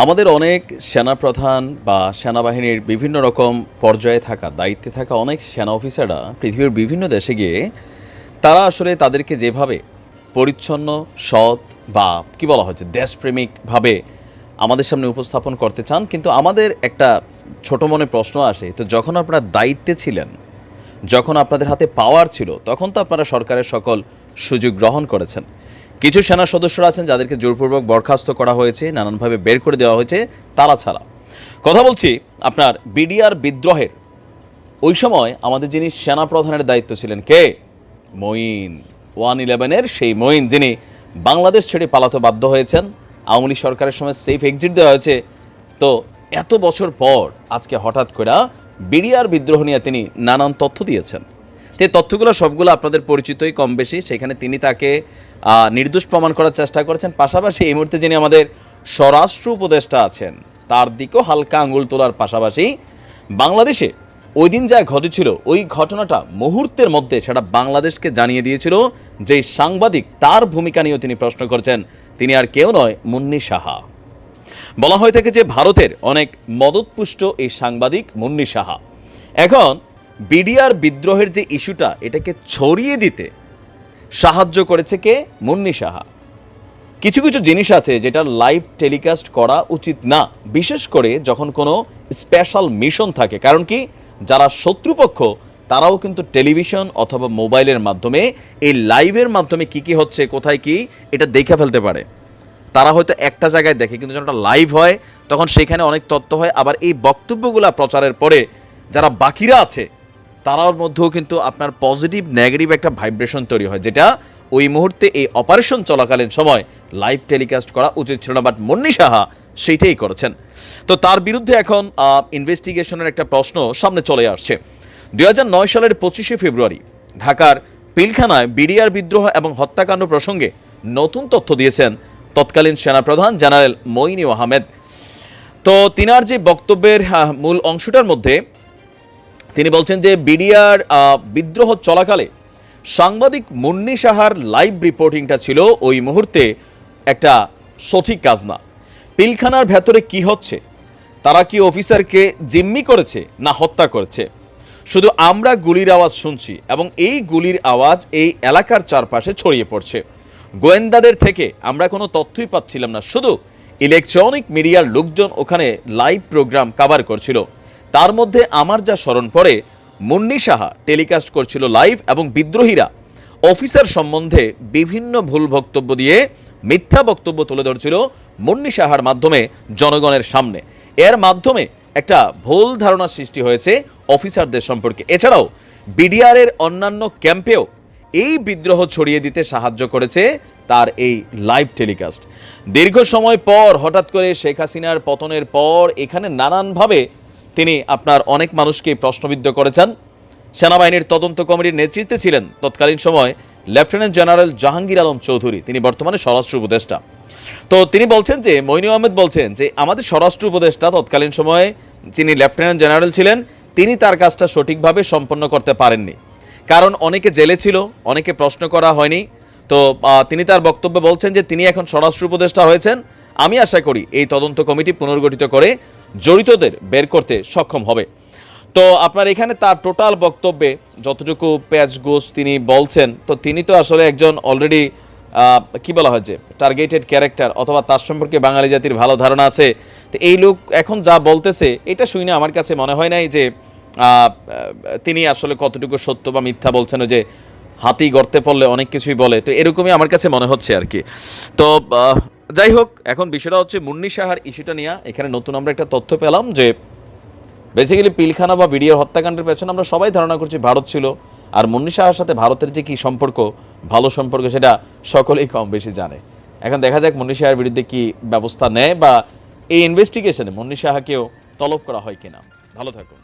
আমাদের অনেক সেনাপ্রধান বা সেনাবাহিনীর বিভিন্ন রকম পর্যায়ে থাকা, দায়িত্বে থাকা অনেক সেনা অফিসাররা পৃথিবীর বিভিন্ন দেশে গিয়ে তারা আসলে তাদেরকে যেভাবে পরিচ্ছন্ন, সৎ বা কি বলা হচ্ছে দেশপ্রেমিকভাবে আমাদের সামনে উপস্থাপন করতে চান, কিন্তু আমাদের একটা ছোট মনে প্রশ্ন আসে, তো যখন আপনারা দায়িত্বে ছিলেন, যখন আপনাদের হাতে পাওয়ার ছিল, তখন তো আপনারা সরকারের সকল সুযোগ গ্রহণ করেছেন। কিছু সেনা সদস্যরা আছেন যাদেরকে জোরপূর্বক বরখাস্ত করা হয়েছে, নানানভাবে বের করে দেওয়া হয়েছে তারা ছাড়া। কথা বলছি আপনার বিডিআর বিদ্রোহের। ওই সময় আমাদের যিনি সেনা প্রধানের দায়িত্ব ছিলেন কে? মঈন। ওয়ান ইলেভেনের সেই মঈন যিনি বাংলাদেশ ছেড়ে পালাতে বাধ্য হয়েছেন। আওয়ামী সরকারের সময় সেফ এক্সিট দেওয়া হয়েছে। তো এত বছর পর আজকে হঠাৎ করে বিডিআর বিদ্রোহ নিয়ে তিনি নানান তথ্য দিয়েছেন। তো তথ্যগুলো সবগুলো আপনাদের পরিচিতই কম বেশি সেখানে তিনি তাকে নির্দোষ প্রমাণ করার চেষ্টা করেছেন। পাশাপাশি এই মুহূর্তে যিনি আমাদের স্বরাষ্ট্র উপদেষ্টা আছেন, তার দিকেও হালকা আঙুল তোলার পাশাপাশি বাংলাদেশে ওই দিন যা ঘটেছিল, ওই ঘটনাটা মুহূর্তের মধ্যে সেটা বাংলাদেশকে জানিয়ে দিয়েছিল। যে সাংবাদিক, তার ভূমিকা নিয়েও তিনি প্রশ্ন করছেন। তিনি আর কেউ নয়, মুন্নি সাহা। বলা হয়ে থাকে যে ভারতের অনেক মদতপুষ্ট এই সাংবাদিক মুন্নি সাহা। এখন বিডিআর বিদ্রোহের যে ইস্যুটা, এটাকে ছড়িয়ে দিতে সাহায্য করেছে কে? মুন্নি সাহা। কিছু কিছু জিনিস আছে যেটা লাইভ টেলিকাস্ট করা উচিত না, বিশেষ করে যখন কোনো স্পেশাল মিশন থাকে। কারণ কি? যারা শত্রুপক্ষ, তারাও কিন্তু টেলিভিশন অথবা মোবাইলের মাধ্যমে এই লাইভের মাধ্যমে কি কি হচ্ছে, কোথায় কি, এটা দেখে ফেলতে পারে। তারা হয়তো একটা জায়গায় দেখে, কিন্তু যখন লাইভ হয়, তখন সেখানে অনেক তথ্য হয়। আবার এই বক্তব্যগুলো প্রচারের পরে যারা বাকিরা আছে তারার মধ্যেও কিন্তু আপনার পজিটিভ নেগেটিভ একটা ভাইব্রেশন তৈরি হয়, যেটা ওই মুহূর্তে এই অপারেশন চলাকালীন সময় লাইভ টেলিকাস্ট করা উচিত ছিল না বাট মুন্নি সাহা সেইটাই করেছেন। তো তার বিরুদ্ধে এখন ইনভেস্টিগেশনের একটা প্রশ্ন সামনে চলে আসছে। দুই হাজার নয় সালের পঁচিশে ফেব্রুয়ারি, ঢাকার পিলখানায় বিডিআর বিদ্রোহ এবং হত্যাকাণ্ড প্রসঙ্গে নতুন তথ্য দিয়েছেন তৎকালীন সেনাপ্রধান জেনারেল মইনি আহমেদ। তো তিনার যে বক্তব্যের মূল অংশটার মধ্যে তিনি বলছেন যে বিডিআর বিদ্রোহ চলাকালে সাংবাদিক মুন্নি সাহার লাইভ রিপোর্টিংটা ছিল ওই মুহূর্তে একটা সঠিক কাজ না পিলখানার ভেতরে কি হচ্ছে? তারা কি অফিসারকে জিম্মি করেছে না হত্যা করেছে? শুধু আমরা গুলির আওয়াজ শুনছি এবং এই গুলির আওয়াজ এই এলাকার চারপাশে ছড়িয়ে পড়ছে। গোয়েন্দাদের থেকে আমরা কোনো তথ্যই পাচ্ছিলাম না। শুধু ইলেকট্রনিক মিডিয়ার লোকজন ওখানে লাইভ প্রোগ্রাম কাভার করছিল। তার মধ্যে আমার যা স্মরণ পড়ে, মুন্নি সাহা টেলিকাস্ট করছিল লাইভ এবং বিদ্রোহীরা অফিসার সম্বন্ধে বিভিন্ন ভুল বক্তব্য দিয়ে মিথ্যা বক্তব্য তুলে ধরছিল মুন্নি সাহার মাধ্যমে জনগণের সামনে। এর মাধ্যমে একটা ভুল ধারণা সৃষ্টি হয়েছে অফিসারদের সম্পর্কে। এছাড়াও বিডিআরের অন্যান্য ক্যাম্পেও এই বিদ্রোহ ছড়িয়ে দিতে সাহায্য করেছে তার এই লাইভ টেলিকাস্ট। দীর্ঘ সময় পর হঠাৎ করে শেখ হাসিনার পতনের পর এখানে নানানভাবে তিনি আপনার অনেক মানুষকে প্রশ্নবিদ্ধ করেছেন। সেনাবাহিনীর তদন্ত কমিটির নেতৃত্বে ছিলেন তৎকালীন সময় লেফটেন্যান্ট জেনারেল জাহাঙ্গীর আলম চৌধুরী, তিনি বর্তমানে স্বরাষ্ট্র উপদেষ্টা। তো তিনি বলছেন যে মইনু আহমেদ বলছেন যে, আমাদের স্বরাষ্ট্র উপদেষ্টা তৎকালীন সময়ে যিনি লেফটেন্যান্ট জেনারেল ছিলেন, তিনি তার কাজটা সঠিকভাবে সম্পন্ন করতে পারেননি। কারণ অনেকে জেলে ছিল, অনেকে প্রশ্ন করা হয়নি। তো তিনি তার বক্তব্যে বলছেন যে, তিনি এখন স্বরাষ্ট্র উপদেষ্টা হয়েছেন। আমি আশা করি এই তদন্ত কমিটি পুনর্গঠিত করে জড়িতদের বের করতে সক্ষম হবে। তো আপনার এখানে তার টোটাল বক্তব্যে যতটুকু প্যাচ গোস তিনি বলছেন, তো তিনি তো আসলে একজন অলরেডি কি বলা হয় যে টার্গেটেড ক্যারেক্টার অথবা তার সম্পর্কে বাঙালি জাতির ভালো ধারণা আছে। তো এই লোক এখন যা বলতেছে, এটা শুনে আমার কাছে মনে হয় নাই যে তিনি আসলে কতটুকু সত্য বা মিথ্যা বলছেন যে, হাতি গড়তে পড়লে অনেক কিছুই বলে। তো এরকমই আমার কাছে মনে হচ্ছে আর কি। তো যাই হোক এখন বিষয়টা হচ্ছে মুন্নি সাহার ইস্যুটা নিয়ে এখানে নতুন আমরা একটা তথ্য পেলাম যে বেসিক্যালি পিলখানা বা বিডিআর হত্যাকাণ্ডের পেছনে আমরা সবাই ধারণা করছি ভারত ছিল, আর মুন্নি সাহার সাথে ভারতের যে কি সম্পর্ক, ভালো সম্পর্ক সেটা সকলেই কম বেশি জানে। এখন দেখা যাক মুন্নি সাহার বিরুদ্ধে কি ব্যবস্থা নেয় বা এই ইনভেস্টিগেশনে মুন্নি সাহাকেও তলব করা হয় কিনা। ভালো থাকুন।